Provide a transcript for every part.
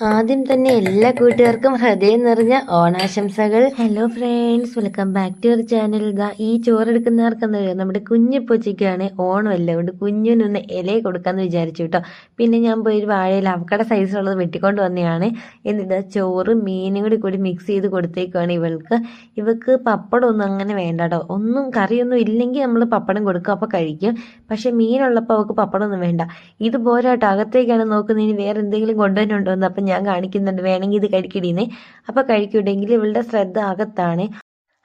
ആദ്യം തന്നെ എല്ലാ കൂട്ടുകാർക്കും ഹൃദയം നിറഞ്ഞ ഓണാശംസകൾ. Hello friends welcome back to your channel ദാ ഈ ചോറെടുക്കുന്നവർക്കെന്നറിയാം നമ്മുടെ കുഞ്ഞു ഓണം ഓണമല്ല കൊണ്ട് കുഞ്ഞിനൊന്ന് ഇല കൊടുക്കാമെന്ന് വിചാരിച്ചു കേട്ടോ. പിന്നെ ഞാൻ പോയി ഒരു വാഴയിൽ അവക്കട സൈസിലുള്ളത് വെട്ടിക്കൊണ്ട് വന്നതാണ് എന്നിട്ട് ചോറ് മീനും കൂടി കൂടി മിക്സ് ചെയ്ത് കൊടുത്തേക്കുവാണ് ഇവൾക്ക്. ഇവൾക്ക് പപ്പടം ഒന്നും അങ്ങനെ വേണ്ട കേട്ടോ. ഒന്നും കറിയൊന്നും ഇല്ലെങ്കിൽ നമ്മൾ പപ്പടം കൊടുക്കും അപ്പോൾ കഴിക്കും. പക്ഷെ മീനുള്ളപ്പോൾ അവൾക്ക് പപ്പടം ഒന്നും വേണ്ട. ഇത് പോരാട്ടോ അകത്തേക്കാണ് നോക്കുന്നതിന് വേറെ എന്തെങ്കിലും കൊണ്ടുവരുന്നുണ്ടോ എന്ന് അപ്പം ഞാൻ കാണിക്കുന്നുണ്ട്. വേണമെങ്കിൽ ഇത് കഴിക്കടീന്ന് അപ്പോൾ കഴിക്കൂടെങ്കിൽ ഇവളുടെ ശ്രദ്ധ അകത്താണ്.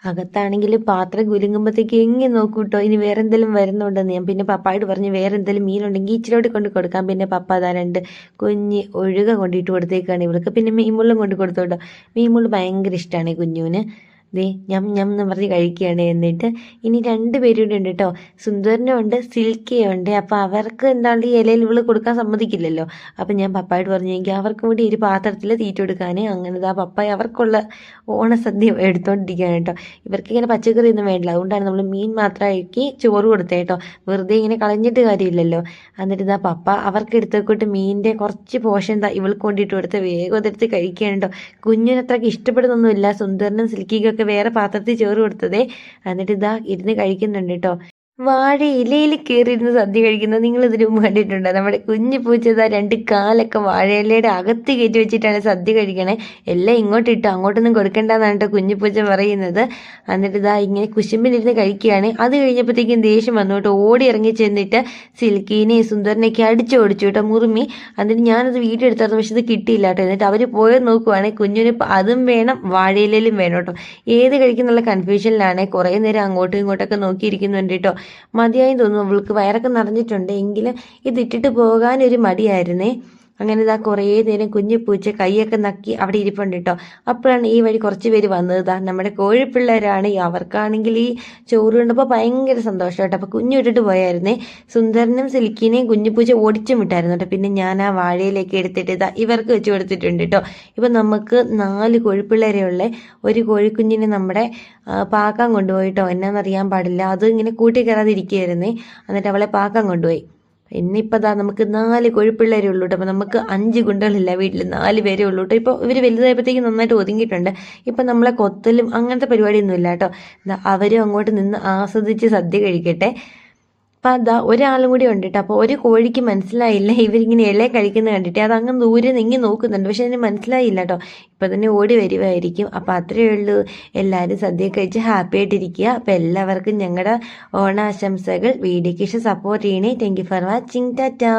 അകത്താണെങ്കിൽ പാത്രം കുലുങ്ങുമ്പോഴത്തേക്ക് എങ്ങി നോക്കൂട്ടോ. ഇനി വേറെ എന്തെങ്കിലും വരുന്നുണ്ടെന്ന് ഞാൻ പിന്നെ പപ്പായോട് പറഞ്ഞു വേറെ എന്തെങ്കിലും മീനുണ്ടെങ്കിൽ ഇച്ചിരിയോട് കൊണ്ട് കൊടുക്കാം. പിന്നെ പപ്പ അതാ രണ്ട് കുഞ്ഞ് ഒഴുക കൊണ്ടിട്ട് കൊടുത്തേക്കാണ് ഇവൾക്ക്. പിന്നെ മീൻമുള്ളും കൊണ്ട് കൊടുത്തോട്ടോ. മീൻമുള്ള് ഭയങ്കര ഇഷ്ടമാണ് കുഞ്ഞുവിന്. ദേ ഞം ഞം എന്ന് പറഞ്ഞ് കഴിക്കുകയാണ് എന്നിട്ട് ഇനി രണ്ട് പേരും കൂടെ ഉണ്ട് കേട്ടോ സുന്ദരനുണ്ട് ഉണ്ട് അപ്പോൾ അവർക്ക് എന്താണ് ഈ ഇലയിൽ ഇവൾ കൊടുക്കാൻ സമ്മതിക്കില്ലല്ലോ. അപ്പം ഞാൻ പപ്പായോട് പറഞ്ഞു എനിക്ക് അവർക്ക് കൂടി ഒരു പാത്രത്തിൽ തീറ്റ കൊടുക്കാൻ അങ്ങനെ ആ പപ്പായ അവർക്കുള്ള ഓണസദ്യ എടുത്തോണ്ടിരിക്കുകയാണ് കേട്ടോ ഇവർക്ക് ഇങ്ങനെ പച്ചക്കറി ഒന്നും വേണ്ടില്ല. അതുകൊണ്ടാണ് നമ്മൾ മീൻ മാത്രം മാത്രമാക്കി ചോറ് കൊടുത്തത് കേട്ടോ വെറുതെ ഇങ്ങനെ കളഞ്ഞിട്ട് കാര്യമില്ലല്ലോ. എന്നിട്ട് ഇതാ പപ്പ അവർക്ക് എടുത്തേക്കോട്ട് മീനിന്റെ കുറച്ച് പോഷൻ ഇവൾക്ക് കൊണ്ടിട്ട് കൊടുത്ത് വേഗം അതെടുത്ത് കഴിക്കുകയാണ് കേട്ടോ കുഞ്ഞിനത്രയ്ക്ക് ഇഷ്ടപ്പെടുന്നൊന്നുമില്ല. സുന്ദരനും സിൽക്കിക്കൊക്കെ വേറെ പാത്രത്തിൽ ചോറ് കൊടുത്തതേ. എന്നിട്ട് ഇതാ ഇരുന്ന് കഴിക്കുന്നുണ്ട് കേട്ടോ വാഴ ഇലയിൽ കയറിയിരുന്ന് സദ്യ കഴിക്കുന്നത് നിങ്ങൾ ഇതിനു മുമ്പ് കണ്ടിട്ടുണ്ടോ? നമ്മുടെ കുഞ്ഞു പൂച്ചത രണ്ട് കാലൊക്കെ വാഴയിലയുടെ അകത്ത് കയറ്റി വെച്ചിട്ടാണ് സദ്യ കഴിക്കണേ. എല്ലാം ഇങ്ങോട്ട് ഇട്ടു അങ്ങോട്ടൊന്നും കൊടുക്കണ്ടെന്നാണ് കേട്ടോ കുഞ്ഞു പൂച്ച പറയുന്നത്. എന്നിട്ട് ഇതാ ഇങ്ങനെ കുശുമ്പിലിരുന്ന് കഴിക്കുകയാണ്. അത് കഴിഞ്ഞപ്പോഴത്തേക്കും ദേഷ്യം വന്നു കേട്ടോ ഓടി ഇറങ്ങി ചെന്നിട്ട് സിൽക്കീനെയും സുന്ദരനെയൊക്കെ അടിച്ചു ഓടിച്ചു കേട്ടോ മുറുമി. എന്നിട്ട് ഞാനത് വീഡിയോ എടുത്തായിരുന്നു പക്ഷെ ഇത് കിട്ടിയില്ല കേട്ടോ. എന്നിട്ട് അവർ പോയത് നോക്കുവാണെങ്കിൽ കുഞ്ഞിന് അതും വേണം വാഴയിലും വേണം കേട്ടോ. ഏത് കഴിക്കുന്നുള്ള കൺഫ്യൂഷനിലാണ് കുറേ നേരം അങ്ങോട്ടും ഇങ്ങോട്ടൊക്കെ നോക്കിയിരിക്കുന്നുണ്ട് കേട്ടോ. മതിയായി തോന്നുന്നു. അവൾക്ക് വയറൊക്കെ നിറഞ്ഞിട്ടുണ്ട്. എങ്കിലും ഇത് ഇതിട്ടിട്ട് പോകാനൊരു മടിയായിരുന്നേ. അങ്ങനെ ഇതാ കുറേ നേരം കുഞ്ഞു പൂച്ച കൈയൊക്കെ നക്കി അവിടെ ഇരിപ്പുണ്ട് കേട്ടോ. അപ്പോഴാണ് ഈ വഴി കുറച്ച് പേര് വന്നത്. ഇതാ നമ്മുടെ കോഴിപ്പിള്ളേരാണ്. അവർക്കാണെങ്കിൽ ഈ ചോറ് കണ്ടപ്പോൾ ഭയങ്കര സന്തോഷം കേട്ടോ. അപ്പോൾ കുഞ്ഞു ഇട്ടിട്ട് പോയായിരുന്നേ. സുന്ദരനും സിൽക്കിനെയും കുഞ്ഞു പൂച്ച ഓടിച്ചും വിട്ടായിരുന്നു കേട്ടോ. പിന്നെ ഞാൻ ആ വാഴയിലേക്ക് എടുത്തിട്ട് ഇതാ ഇവർക്ക് വെച്ച് കൊടുത്തിട്ടുണ്ട് കേട്ടോ. ഇപ്പം നമുക്ക് നാല് കോഴിപ്പിള്ളേരെ ഉള്ളേ ഒരു കോഴിക്കുഞ്ഞിനെ നമ്മുടെ പാക്കാൻ കൊണ്ടുപോയിട്ടോ എന്നാന്നറിയാൻ പാടില്ല. അത് ഇങ്ങനെ കൂട്ടി കയറാതിരിക്കുകയായിരുന്നേ എന്നിട്ട് അവളെ പാക്കാൻ കൊണ്ടുപോയി. ഇന്നിപ്പോൾ ദാ നമുക്ക് നാല് കൊഴുപ്പിള്ളേരെ ഉള്ളൂ കേട്ടോ അപ്പോൾ നമുക്ക് അഞ്ച് ഗുണ്ടകളില്ല വീട്ടിൽ നാല് പേരേ ഉള്ളൂ കേട്ടോ ഇപ്പോൾ ഇവർ വലുതായപ്പോഴത്തേക്ക് നന്നായിട്ട് ഒതുങ്ങിയിട്ടുണ്ട്. ഇപ്പം നമ്മളെ കൊത്തലും അങ്ങനത്തെ പരിപാടിയൊന്നും ഇല്ല കേട്ടോ അവരും അങ്ങോട്ട് നിന്ന് ആസ്വദിച്ച് സദ്യ കഴിക്കട്ടെ. അപ്പം അതാ ഒരാളും കൂടി ഉണ്ട് കേട്ടോ അപ്പോൾ ഒരു കോഴിക്ക് മനസ്സിലായില്ല ഇവരിങ്ങനെ ഇല കഴിക്കുന്നത് കണ്ടിട്ട്. അത് അങ്ങ് ദൂരെ നീങ്ങി നോക്കുന്നുണ്ട്. പക്ഷെ അതിന് മനസ്സിലായില്ല കേട്ടോ ഇപ്പം തന്നെ ഓടി വരുമായിരിക്കും അപ്പോൾ അത്രയേ ഉള്ളൂ. എല്ലാവരും സദ്യ കഴിച്ച് ഹാപ്പി ആയിട്ടിരിക്കുക. അപ്പോൾ എല്ലാവർക്കും ഞങ്ങളുടെ ഓണാശംസകൾ. വീഡിയോക്ക് സപ്പോർട്ട് ചെയ്യണേ. Thank you for watching tata